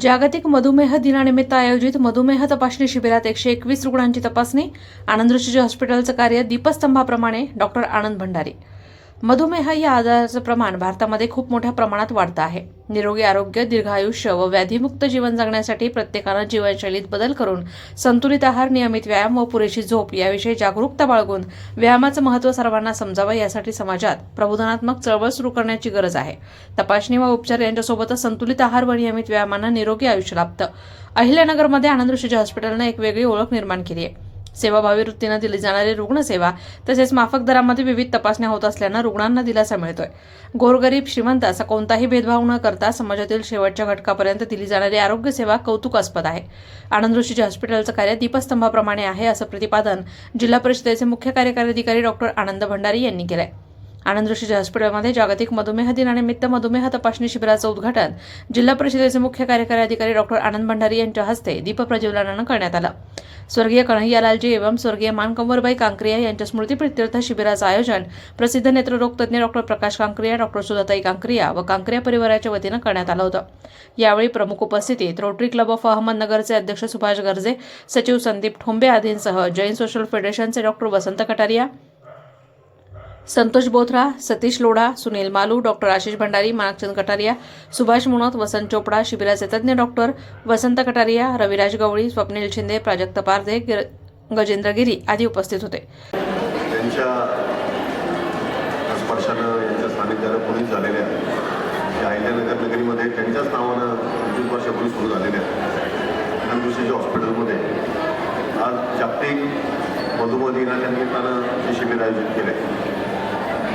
जागतिक मधुमेह दिनानिमित्त आयोजित मधुमेह तपासणी शिबिरात एकशे एकवीस रुग्णांची तपासणी आनंद हॉस्पिटलचं कार्य दीपस्तंभाप्रमाणे डॉक्टर आनंद भंडारी. मधुमेह या आजाराचं प्रमाण भारतामध्ये खूप मोठ्या प्रमाणात वाढतं आहे. निरोगी आरोग्य दीर्घ आयुष्य व व्याधीमुक्त जीवन जगण्यासाठी प्रत्येकानं जीवनशैलीत बदल करून संतुलित आहार नियमित व्यायाम व पुरेशी झोप याविषयी जागरूकता बाळगून व्यायामाचं महत्त्व सर्वांना समजावं यासाठी समाजात प्रबोधनात्मक चळवळ सुरू करण्याची गरज आहे. तपासणी व उपचार यांच्यासोबतच संतुलित आहार व नियमित व्यायामांना निरोगी आयुष्य लाभतं. अहिल्यानगरमध्ये आनंद ऋषीजी हॉस्पिटलनं एक वेगळी ओळख निर्माण केली आहे. सेवाभावी वृत्तीनं दिली जाणारी रुग्णसेवा तसेच माफक दरामध्ये विविध तपासण्या होत असल्यानं रुग्णांना दिलासा मिळतोय. गोरगरीब श्रीमंत असा कोणताही भेदभाव न करता समाजातील शेवटच्या घटकापर्यंत दिली जाणारी आरोग्य सेवा कौतुकास्पद आहे. आनंद ऋषीचे हॉस्पिटलचं कार्य दीपस्तंभाप्रमाणे आहे असं प्रतिपादन जिल्हा परिषदेचे मुख्य कार्यकारी अधिकारी डॉक्टर आनंद भंडारी यांनी केलं आहे ऋषीच्या हॉस्पिटलमध्ये जागतिक मधुमेह दिनानिमित्त मधुमेह तपासणी शिबिराचं उद्घाटन जिल्हा परिषदेचे मुख्य कार्यकारी अधिकारी डॉक्टर आनंद भंडारी यांच्या हस्ते दीपप्रज्वलनानं करण्यात आलं. स्वर्गीय कन्हैयालालजी एवं स्वर्गीय मानकंवरबाई कांक्रिया यांच्या स्मृतीप्रित्यर्थ शिबिराचं आयोजन प्रसिद्ध नेत्ररोग तज्ज्ञ डॉक्टर प्रकाश कांक्रिया डॉक्टर सुधाताई कांक्रिया व कांक्रिया परिवाराच्या वतीनं करण्यात आलं होतं. यावेळी प्रमुख उपस्थितीत रोटरी क्लब ऑफ अहमदनगरचे अध्यक्ष सुभाष गर्जे सचिव संदीप ठोंबे आदींसह जैन सोशल फेडरेशनचे डॉक्टर वसंत कटारिया संतोष बोथरा सतीश लोढा सुनील मालू डॉक्टर आशिष भंडारी मानकचंद कटारिया सुभाष मुनोत वसंत चोपडा शिबिराचे तज्ज्ञ डॉक्टर वसंत कटारिया रविराज गवळी स्वप्नील शिंदे प्राजक्त पारधे गजेंद्र गिरी आदी उपस्थित होते. अहिल्यानगर नगरीमध्ये त्यांच्याच नावानं वर्षापूर्वी सुरू हॉस्पिटलमध्ये आज जागतिक मधुमेह दिनाच्या निमित्तानं हे शिबिर आयोजित केले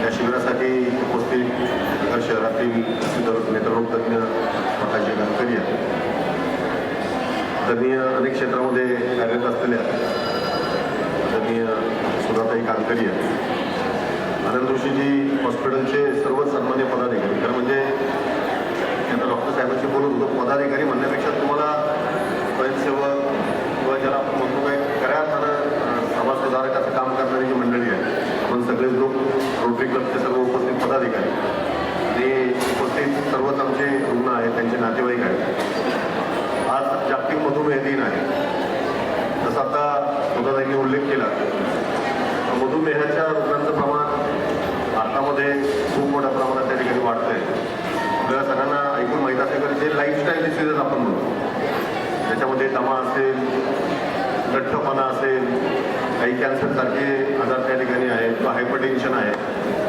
या शिबिरासाठी उपस्थित नगर शहरातील प्रसिद्ध नेत्ररोग प्रकाशजी गडकरी आहेत. त्यांनी अनेक क्षेत्रामध्ये कार्यरत असलेल्या आदरणीय सुधाताई गांकरी आहेत. आनंद ऋषीजी हॉस्पिटलचे सर्व सन्मान्य पदाधिकारी तर म्हणजे त्यांना डॉक्टर साहेबांशी बोलत होतो पदाधिकारी म्हणण्यापेक्षा तुम्हाला स्वयंसेवक किंवा ज्याला आपण म्हणतो काय खऱ्या अर्थानं अं, समाज सुधारकाचं काम करणारी जी मंडळी सगळे आपण लोक रोटरी क्लबचे सर्व उपस्थित पदाधिकारी. ते उपस्थित सर्वच आमचे रुग्ण आहेत त्यांचे नातेवाईक आहेत. आज जागतिक मधुमेह दिन आहे. जसं आता सुधाताईंनी उल्लेख केला. मधुमेहाच्या रुग्णांचं प्रमाण भारतामध्ये खूप मोठ्या प्रमाणात त्या ठिकाणी वाढतंय. आपल्याला सगळ्यांना ऐकून माहीत असेल तर जे लाईफस्टाईल डिसिजेस आपण म्हणतो. त्याच्यामध्ये दमा असेल लठ्ठपणा असेल काही कॅन्सरसारखे आजार त्या ठिकाणी आहेत किंवा हायपरटेन्शन आहे.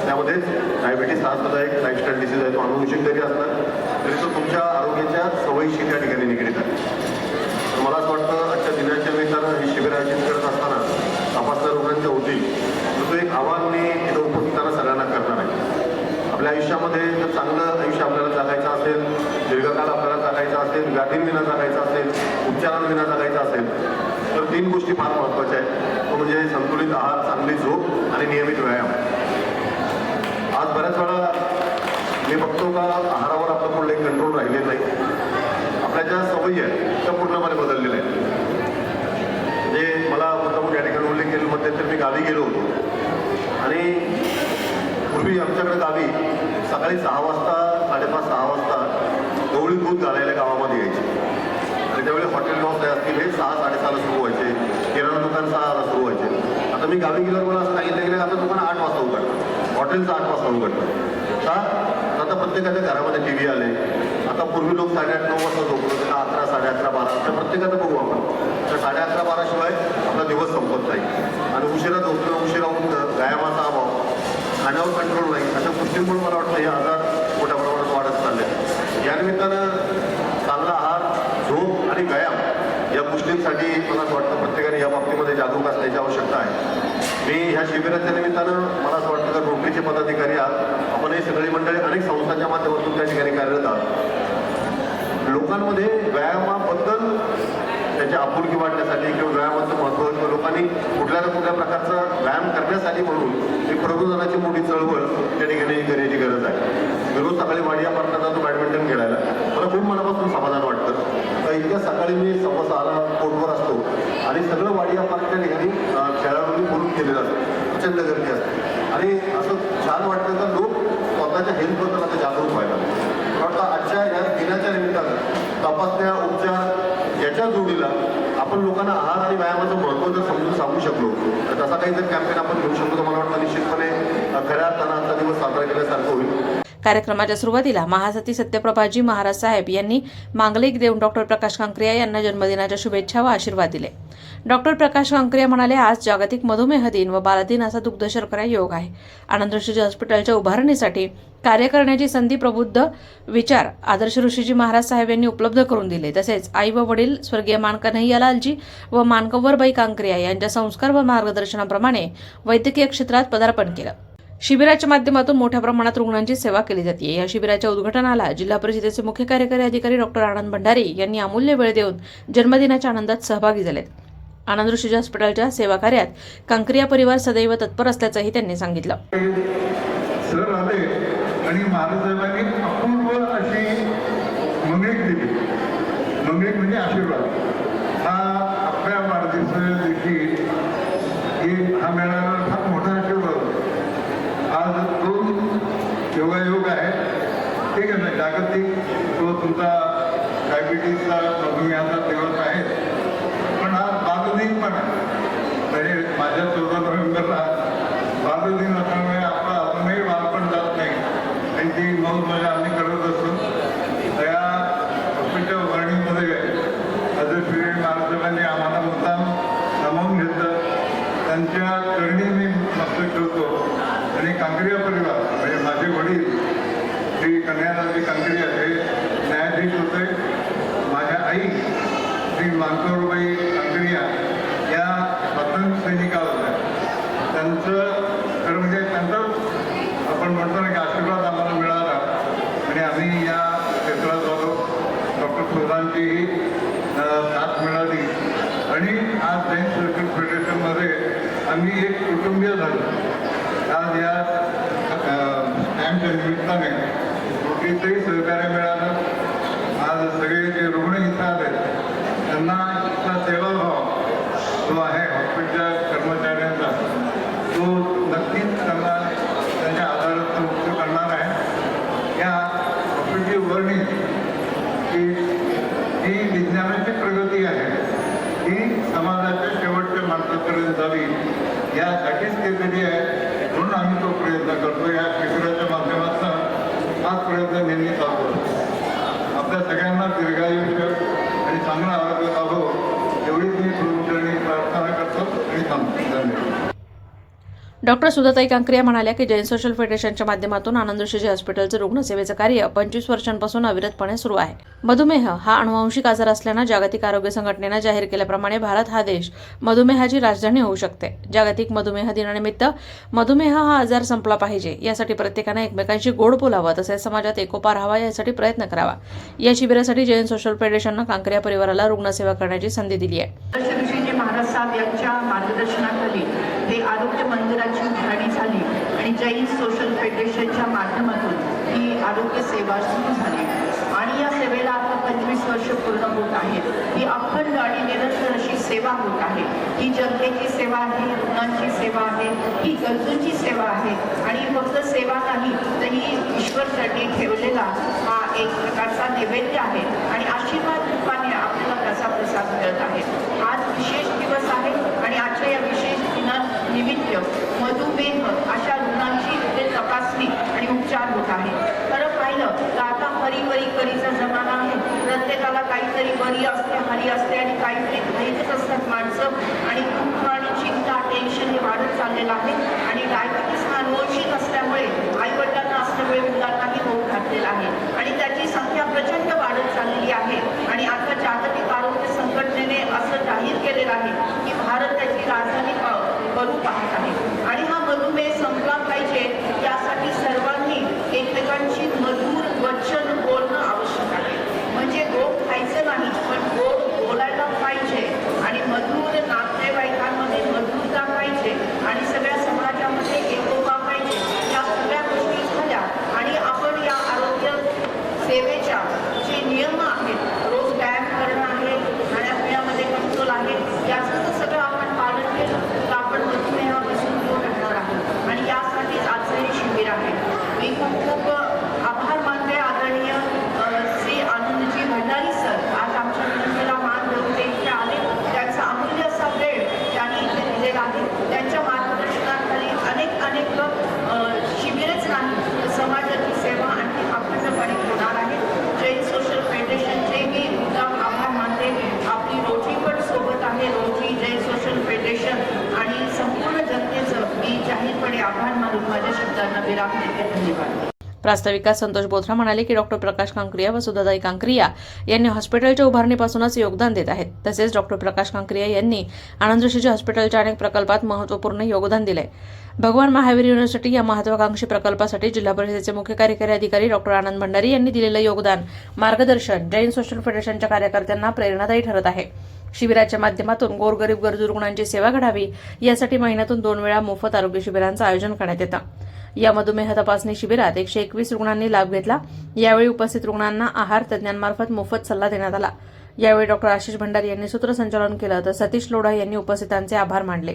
त्यामध्येच डायबिटीस हा सुद्धा एक लाईफस्टाईल डिसीज आहे. तो अनुवंशिक जरी असला तरी तो तुमच्या आरोग्याच्या सवयीशी त्या ठिकाणी निगडीत आहे. तर मला असं वाटतं आजच्या दिनाच्या निमित्तानं हे शिबिर आयोजित करत असताना तपासण्या रुग्णांच्या होती तर तो एक आव्हान मी इथं उपस्थितांना सगळ्यांना करणार आहे. आपल्या आयुष्यामध्ये जर चांगलं आयुष्य आपल्याला जगायचं असेल दीर्घकाळ आपल्याला जगायचं असेल व्याधींविना जगायचं असेल उपचारांविना जगायचं असेल तर तीन गोष्टी फार महत्त्वाच्या आहेत. म्हणजे संतुलित आहार चांगली झोप आणि नियमित व्यायाम. आज बऱ्याच वेळा मी बघतो का आहारावर आपलं कुठलं कंट्रोल राहिलेलं नाही. आपल्या ज्या सवयी आहेत त्या पूर्णपणे बदललेल्या आहेत. म्हणजे मला मुद्दाम या ठिकाणी उल्लेख केल्यामध्ये तर मी गावी गेलो होतो. आणि पूर्वी आमच्याकडे गावी सकाळी सहा वाजता साडेपाच सहा वाजता गवळी दूध घालायला गावामध्ये यायची. आणि त्यावेळी हॉटेल लॉस असतील हे सहा साडेसहाला सुरू व्हायचे. किराणा सहाला सुरू व्हायचे. आता मी गावी गेल्यावर मला असं सांगितलं गेलं आता तुम्हाला आठ वाजता उघडतं. हॉटेलचं आठ वाजता उघडतं. का आता प्रत्येकाच्या घरामध्ये टी व्ही आले. आता पूर्वी लोक साडेआठ नऊ वाजता झोपलो त्याला अकरा साडे अकरा बारा. तर प्रत्येकाचं बघू आपण. तर साडे अकरा बाराशिवाय आपला दिवस संपत नाही. आणि उशिरा झोपणं उशिरा उठणं व्यायामाचा अभाव खाण्यावर कंट्रोल नाही. अशा गोष्टींमुळे मला वाटतं हे आजार मोठ्या प्रमाणात वाढत चालले आहेत. या निमित्तानं चांगला आहार झोप आणि व्यायाम गोष्टींसाठी मला असं वाटतं प्रत्येकाने या बाबतीमध्ये जागरूक असण्याची आवश्यकता आहे. मी ह्या शिबिराच्या निमित्तानं मला असं वाटतं तर रोटरीचे पदाधिकारी आहात आपण हे सगळी मंडळी अनेक संस्थांच्या माध्यमातून त्या ठिकाणी कार्यरत आहात. लोकांमध्ये व्यायामाबद्दल त्याची आपुलकी वाढण्यासाठी किंवा व्यायामाचं महत्त्व किंवा लोकांनी कुठल्या ना कुठल्या प्रकारचा व्यायाम करण्यासाठी म्हणून एक प्रबोधनाची मोठी चळवळ त्या ठिकाणी करण्याची गरज आहे मी रोज सकाळी वाडिया पार्कला जातो बॅडमिंटन खेळायला मला खूप मनापासून समाधान वाटतं तर इतक्या सकाळी मी सव्वा सहाला कोर्टवर असतो आणि सगळं वाडिया पार्क त्या ठिकाणी अं, खेळाडूंनी बोलून केलेलं असतं प्रचंड गर्दी असते आणि असं छान वाटतं का लोक स्वतःच्या हेल्थबद्दल आता जागरूक व्हायला लागले. मला वाटतं आजच्या या दिनाच्या निमित्तानं तपास तपासण्या उपचार याच्या जोडीला आपण लोकांना आहार आणि व्यायामाचं महत्त्व जर समजून सांगू शकलो तर तसा काही जर कॅम्पेन आपण घेऊ शकतो. तर मला वाटतं निश्चितपणे खऱ्या अर्थानं आजचा दिवस साजरा केल्यासारखं होईल. कार्यक्रमाच्या सुरुवातीला महासती सत्यप्रभाजी महाराज साहेब यांनी मांगलिक देऊन डॉक्टर प्रकाश कांक्रिया यांना जन्मदिनाच्या शुभेच्छा व आशीर्वाद दिले. डॉक्टर प्रकाश कांक्रिया म्हणाले आज जागतिक मधुमेह दिन व बालदिन असा दुग्ध शर्करा योग आहे. आनंद ऋषीजी हॉस्पिटलच्या उभारणीसाठी कार्य करण्याची संधी प्रबुद्ध विचार आदर्श ऋषीजी महाराज साहेब यांनी उपलब्ध करून दिले. तसेच आई व वडील स्वर्गीय मान लालजी व मानकवरबाई कांक्रिया यांच्या संस्कार व मार्गदर्शनाप्रमाणे वैद्यकीय क्षेत्रात पदार्पण केलं. शिबिराच्या माध्यमातून मोठ्या प्रमाणात रुग्णांची सेवा केली जाते या शिबिराच्या उद्घाटनाला जिल्हा परिषदेचे मुख्य कार्यकारी अधिकारी डॉक्टर आनंद भंडारी यांनी अमूल्य वेळ देऊन जन्मदिनाच्या आनंदात सहभागी झालेत. आनंद ऋषीजी हॉस्पिटलच्या सेवा कार्यात कांक्रिया परिवार सदैव तत्पर असल्याचंही त्यांनी सांगितलं. सर आले. आणि महाराजांनी अपूर्व अशी मंगळीक दिली मंगळीक म्हणजे आशीर्वाद. हा आपल्या वाढदिवसा देखील हा मेळावा मिळालेला फार मोठा आशीर्वाद होता. आज दोन योगायोग आहे. ठीक आहे ना जागतिक तो तुमचा डायबिटीजचा आता दिवस आहे. पण हा बालदिन पण आहे म्हणजे माझ्या चौदा नोव्हेंबरला बालदिन असल्यामुळे आपलं अजूनही बालपण जात नाही आणि ती मौज मजा आम्ही करत असतो त्या हॉस्पिटलच्या उभारणीमध्ये श्री महाराजांनी आम्हाला मुद्दाम सामावून घेतलं त्यांच्या करणी मी मस्तक ठेवतो आणि कांकरिया परिवार म्हणजे माझे वडील श्री कन्यादाजी कांकरिया हे न्यायाधीश होते माझ्या आई श्री अंकरिया या स्वतंत्र सैनिका होत्या त्यांचं खरं म्हणजे त्यांचं आपण म्हणतो ना की आशीर्वाद आम्हाला मिळाला. आणि आम्ही या क्षेत्रात आलो. डॉक्टर प्रधानचीही साथ मिळाली. आणि आज जैन सर्किट फेडरेशनमध्ये आम्ही एक कुटुंबीय झालो. आज या स्टॅम्पच्या निमित्ताने कुठेतरी सहकार्य मिळालं आज सगळे जे रुग्ण इथं आले त्यांना इथला सेवाभाव जो आहे हॉस्पिटलच्या कर्मचाऱ्यांचा तो नक्कीच त्यांना त्यांच्या आधारात मुक्त करणार आहे या हॉस्पिटलची वर्णी की ही विज्ञानाची प्रगती आहे ही समाजाच्या शेवटच्या माणसापर्यंत जावी कधी आहे म्हणून आम्ही तो प्रयत्न करतो. या शिबिराच्या माध्यमातून हाच प्रयत्न नेहमी चालू आपल्या सगळ्यांना दीर्घायुष्य आणि चांगला आरोग्य लाभो एवढीच मी गुरुचरणी प्रार्थना करतो आणि थांबतो धन्यवाद डॉक्टर सुधाताई कांक्रिया म्हणाल्या की जैन सोशल फेडरेशनच्या माध्यमातून आनंद ऋषीजी हॉस्पिटलचं रुग्णसेवेचं कार्य पंचवीस वर्षांपासून अविरतपणे सुरू आहे. मधुमेह हा अनुवांशिक आजार असल्यानं जागतिक आरोग्य संघटनेनं जाहीर केल्याप्रमाणे भारत हा देश मधुमेहाची राजधानी होऊ शकते. जागतिक मधुमेह दिनानिमित्त मधुमेह हा आजार संपला पाहिजे यासाठी प्रत्येकाने एकमेकांशी गोड बोलावं तसेच समाजात एकोपा राहावा यासाठी प्रयत्न करावा. या शिबिरासाठी जैन सोशल फेडरेशननं कांक्रिया परिवाराला रुग्णसेवा करण्याची संधी दिली आहे. महाराज साहेब यांच्या मार्गदर्शनाखाली ते आरोग्य मंदिराची उभारणी झाली आणि जैन सोशल फेडरेशनच्या माध्यमातून ही आरोग्य सेवा सुरू झाली. आणि या सेवेला आता पंचवीस वर्ष पूर्ण होत आहेत. ही अखंड आणि निरंतर अशी सेवा होत आहे. ही जनतेची सेवा आहे रुग्णांची सेवा आहे ही गरजूंची सेवा आहे. आणि फक्त सेवा नाही तर ही ईश्वरसाठी ठेवलेला हा एक प्रकारचा नैवेद्य आहे. आणि आशीर्वाद रूपाने आपल्याला त्याचा प्रसाद मिळत आहे आज विशेष दिवस आहे आणि आजच्या या विशेष निमित्त मधुमेह अशा रुग्णांची इथे तपासणी आणि उपचार होत आहे खरं पाहिलं तर आता हरी वरी करीचा जमाना आहे. प्रत्येकाला काहीतरी बरी असते हरी असते आणि काहीतरी घरीच असतात माणसं. आणि दुःख आणि चिंता टेन्शन हे वाढत चाललेलं आहे. आणि डायबिटीस हा अनुवंशिक असल्यामुळे आईवडिलांना असल्यामुळे मुलांनाही होऊ घातलेला आहे. आणि त्याची संख्या प्रचंड वाढत चाललेली आहे. आणि आता जागतिक आरोग्य संघटनेने असं जाहीर केलेलं आहे की भारत त्याची राजधानी स्वरूप आहे. आणि हा मधुमेह संपला पाहिजे यासाठी सर्वांनी एकमेकांची मधुर वचन बोलणं आवश्यक आहे म्हणजे गोड खायचं नाही पण गोड बोलायला पाहिजे आणि मधुर नातेवाईकांमध्ये मधुरता पाहिजे आणि सगळ्या समाजामध्ये एकोपा पाहिजे या सगळ्या गोष्टी झाल्या आणि आपण प्रास्ताविकात संतोष बोथरा म्हणाले की डॉक्टर प्रकाश कांक्रिया व सुधाताई कांक्रिया यांनी हॉस्पिटलच्या उभारणीपासूनच योगदान देत आहेत. तसेच डॉक्टर प्रकाश कांक्रिया यांनी आनंद ऋषीजी हॉस्पिटलच्या अनेक प्रकल्पात महत्त्वपूर्ण योगदान दिले भगवान महावीर युनिव्हर्सिटी या महत्वाकांक्षी प्रकल्पासाठी जिल्हा परिषदेचे मुख्य कार्यकारी अधिकारी डॉक्टर आनंद भंडारी यांनी दिलेलं योगदान मार्गदर्शन जैन सोशल फेडरेशनच्या कार्यकर्त्यांना प्रेरणादायी ठरत आहे. शिबिराच्या माध्यमातून गोरगरीब गरजू रुग्णांची सेवा घडावी यासाठी महिन्यातून दोन वेळा मोफत आरोग्य शिबिरांचं आयोजन करण्यात येतं. या मधुमेह तपासणी शिबिरात एकशे एकवीस रुग्णांनी लाभ घेतला. यावेळी उपस्थित रुग्णांना आहार तज्ज्ञांमार्फत मोफत सल्ला देण्यात आला. यावेळी डॉक्टर आशिष भंडारी यांनी सूत्रसंचालन केलं तर सतीश लोढा यांनी उपस्थितांचे आभार मानले.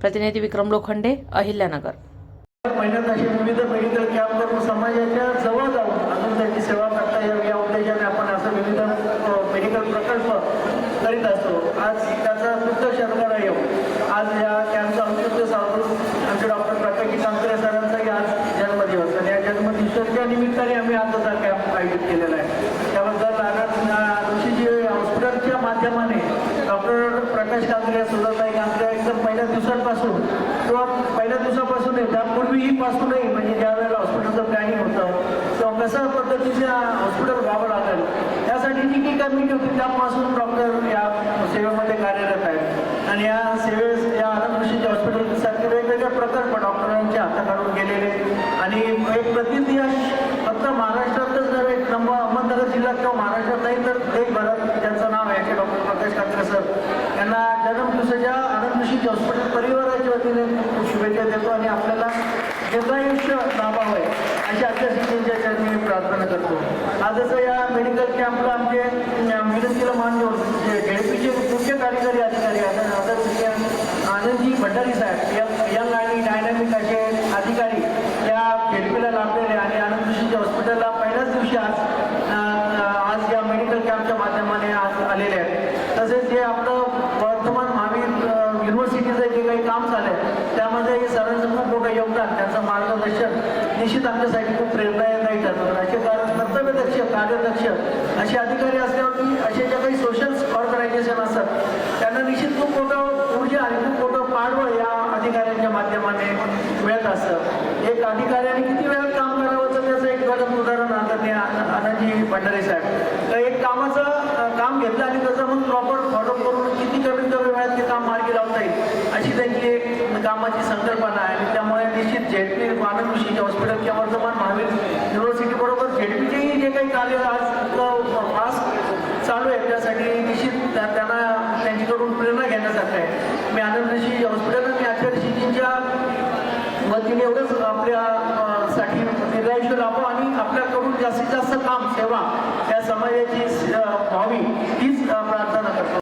प्रतिनिधी विक्रम लोखंडे अहिल्यानगर. महिन्यात असे विविध मेडिकल कॅम्प करून समाजाच्या जवळ जाऊन अजून त्यांची सेवा करता यावी या उद्देशाने आपण असं विविध अ, मेडिकल प्रकल्प करीत असतो आज त्याचा शुद्ध शतकारा येऊ आज या कॅम्पचं औचित्य साधून आमचे डॉक्टर प्रकाशी कांकरे सरांचाही आज जन्मदिवस आणि या त्या निमित्ताने आम्ही आजचा कॅम्प आयोजित केलेला आहे. त्याबद्दल ऋषीजी हॉस्पिटलच्या माध्यमाने डॉक्टर प्रकाश कांकरे सुधाताई कांकरे एकदम पहिल्या दिवसांपासून किंवा पहिल्या दिवसापासून त्यापूर्वीही पासूनही म्हणजे ज्या वेळेला हॉस्पिटलचं प्लॅनिंग होतं किंवा कशा पद्धतीचे हॉस्पिटल व्हावं लागेल त्यासाठी जी काही कमिटी होती त्यापासून डॉक्टर या सेवेमध्ये कार्यरत आहेत. आणि या सेवे या आनंद ऋषीच्या हॉस्पिटलसाठी वेगवेगळे प्रकल्प डॉक्टरांच्या हाताखालून गेलेले आणि एक प्रतीत यश फक्त महाराष्ट्रातच नव्हे नंबर अहमदनगर जिल्ह्यात किंवा महाराष्ट्रात नाही तर देशभरात ज्यांचं नाव आहे ते डॉक्टर प्रकाश कात्रे सर यांना जन्मदिवसाच्या आनंद ऋषीच्या हॉस्पिटल परिवाराच्या वतीने खूप शुभेच्छा देतो आणि आपल्याला दीर्घायुष्य लाभावं अशी आचारशीतींच्या चरणी मी प्रार्थना करतो. आजचं या मेडिकल कॅम्पला आमचे अं, विनंतीला मान देऊन जे झेडपीचे मुख्य कार्यकारी अधिकारी आहेत आदरणीय आनंदजी भंडारी साहेब यंग यंग आणि डायनामिक असे अधिकारी या झेडपीला लाभलेले आणि आनंद ऋषीच्या हॉस्पिटलला पहिल्याच दिवशी आज अं, आज या मेडिकल कॅम्पच्या माध्यमाने आज आलेले आहेत तसेच जे आपलं वर्तमान महावीर अं, युनिव्हर्सिटीचं जे काही काम झालंय त्यामध्ये हे सरांचं खूप मोठं योगदान त्यांचं मार्गदर्शन निश्चित आमच्यासाठी खूप प्रेरणादायी ठरतं असे कारण कार्यदक्ष असे अधिकारी असल्यावरती असे ज्या काही सोशल ऑर्गनायझेशन असतात त्यांना निश्चित खूप मोठं ऊर्जा आणि खूप मोठं पाठबळ या अधिकाऱ्यांच्या माध्यमाने मिळत असतं. एक अधिकाऱ्याने किती वेळात काम करावं तर त्याचं एक गरज उदाहरण आदरणीय आन- आनंदजी भंडारे साहेब. तर एक कामाचं काम घेतलं आणि त्याचं मग प्रॉपर फॉलोअप करून किती कमीत कमी वेळात ते काम मार्गी लावता येईल अशी त्यांची एक कामाची संकल्पना आहे. आणि त्यामुळे निश्चित झेडपी आनंद हॉस्पिटल किंवा वर्तमान महावीर युनिव्हर्सिटी बरोबर झेडपीचेही जे काही कार्य आज चालू आहे. त्यासाठी निश्चित त्यांना त्यांच्याकडून प्रेरणा घेण्यासारखं आहे. मी आनंदशी हॉस्पिटल आणि आचार्य ऋषीजींच्या वतीने एवढंच आपल्या अ, साठी आणि आपल्याकडून जास्तीत जास्त काम सेवा या समाजाची व्हावी हीच प्रार्थना करतो.